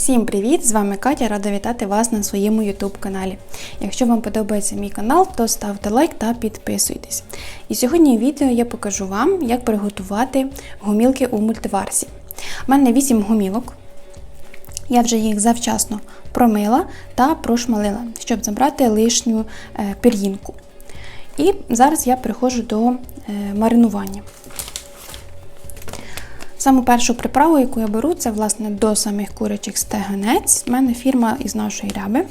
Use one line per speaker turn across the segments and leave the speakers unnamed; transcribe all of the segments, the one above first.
Всім привіт! З вами Катя, рада вітати вас на своєму YouTube каналі. Якщо вам подобається мій канал, то ставте лайк та підписуйтесь. І сьогодні в відео я покажу вам, як приготувати гумілки у мультиварсі. У мене 8 гумілок. Я вже їх завчасно промила та прошмалила, щоб забрати лишню е, пір'їнку. І зараз я переходжу до е, маринування. Саму першу приправу, яку я беру, це власне до самих курячих стегонець. У мене фірма із нашої ряби.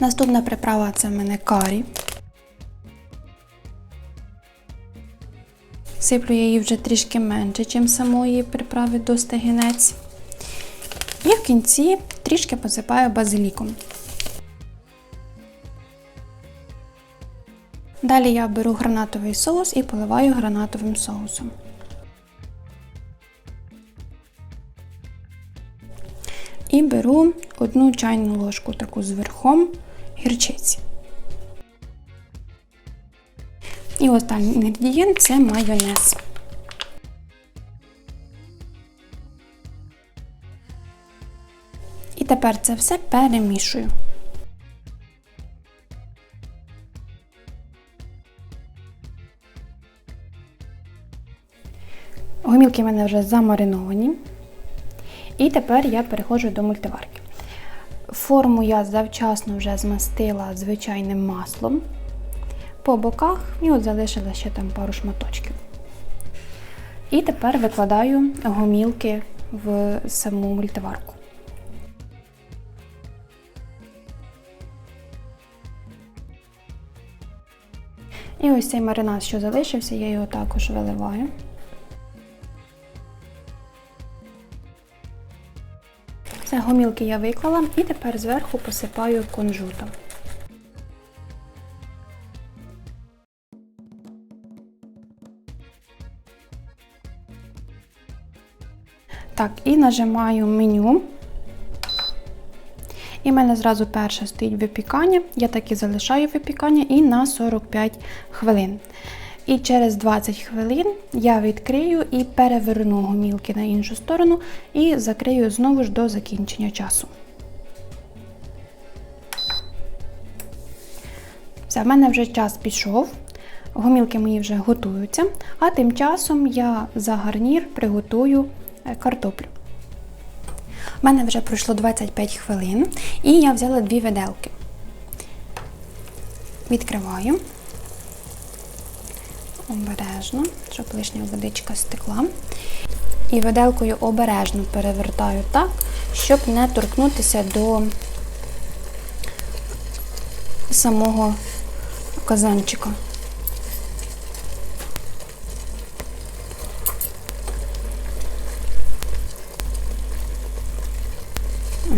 Наступна приправа це в мене карі. Сиплю я її вже трішки менше, ніж самої приправи до стегінець. І в кінці трішки посипаю базиліком. Далі я беру гранатовий соус і поливаю гранатовим соусом. І беру одну чайну ложку таку з верхом гірчиці. І останній інгредієнт це майонез. І тепер це все перемішую. Гомілки в мене вже замариновані. І тепер я переходжу до мультиварки. Форму я завчасно вже змастила звичайним маслом по боках і от залишила ще там пару шматочків. І тепер викладаю гомілки в саму мультиварку. І ось цей маринад, що залишився, я його також виливаю. Гомілки я виклала і тепер зверху посипаю кунжутом. Так, і нажимаю меню. І в мене зразу перше стоїть випікання. Я так і залишаю випікання і на 45 хвилин. І через 20 хвилин я відкрию і переверну гомілки на іншу сторону і закрию знову ж до закінчення часу. Все, в мене вже час пішов. Гомілки мої вже готуються, а тим часом я за гарнір приготую картоплю. У мене вже пройшло 25 хвилин, і я взяла дві виделки. Відкриваю обережно, щоб лишня водичка стекла. І виделкою обережно перевертаю так, щоб не торкнутися до самого казанчика.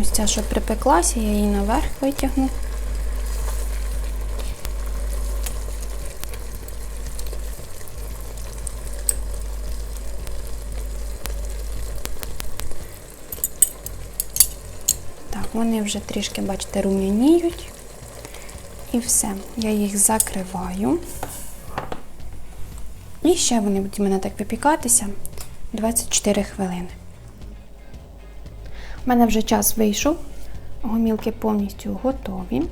Ось ця, що припеклася, я її наверх витягну. Вони вже трішки, бачите, рум'яніють. І все, я їх закриваю. І ще вони будуть у мене так випікатися 24 хвилини. У мене вже час вийшов, гомілки повністю готові.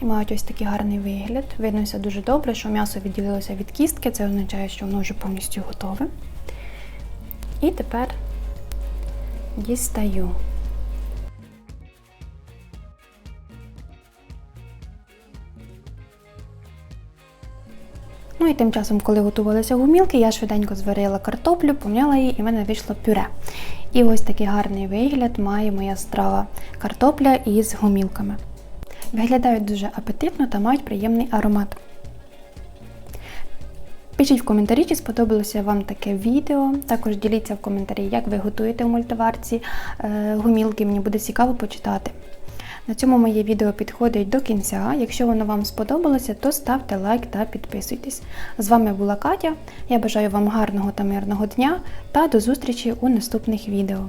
І мають ось такий гарний вигляд. Видно все дуже добре, що м'ясо відділилося від кістки, це означає, що воно вже повністю готове. І тепер дістаю. Ну і тим часом, коли готувалися гумілки, я швиденько зварила картоплю, помняла її і в мене вийшло пюре. І ось такий гарний вигляд має моя страва картопля із гумілками. Виглядають дуже апетитно та мають приємний аромат. Пишіть в коментарі, чи сподобалося вам таке відео. Також діліться в коментарі, як ви готуєте в мультиварці е, гумілки, мені буде цікаво почитати. На цьому моє відео підходить до кінця. Якщо воно вам сподобалося, то ставте лайк та підписуйтесь. З вами була Катя. Я бажаю вам гарного та мирного дня та до зустрічі у наступних відео.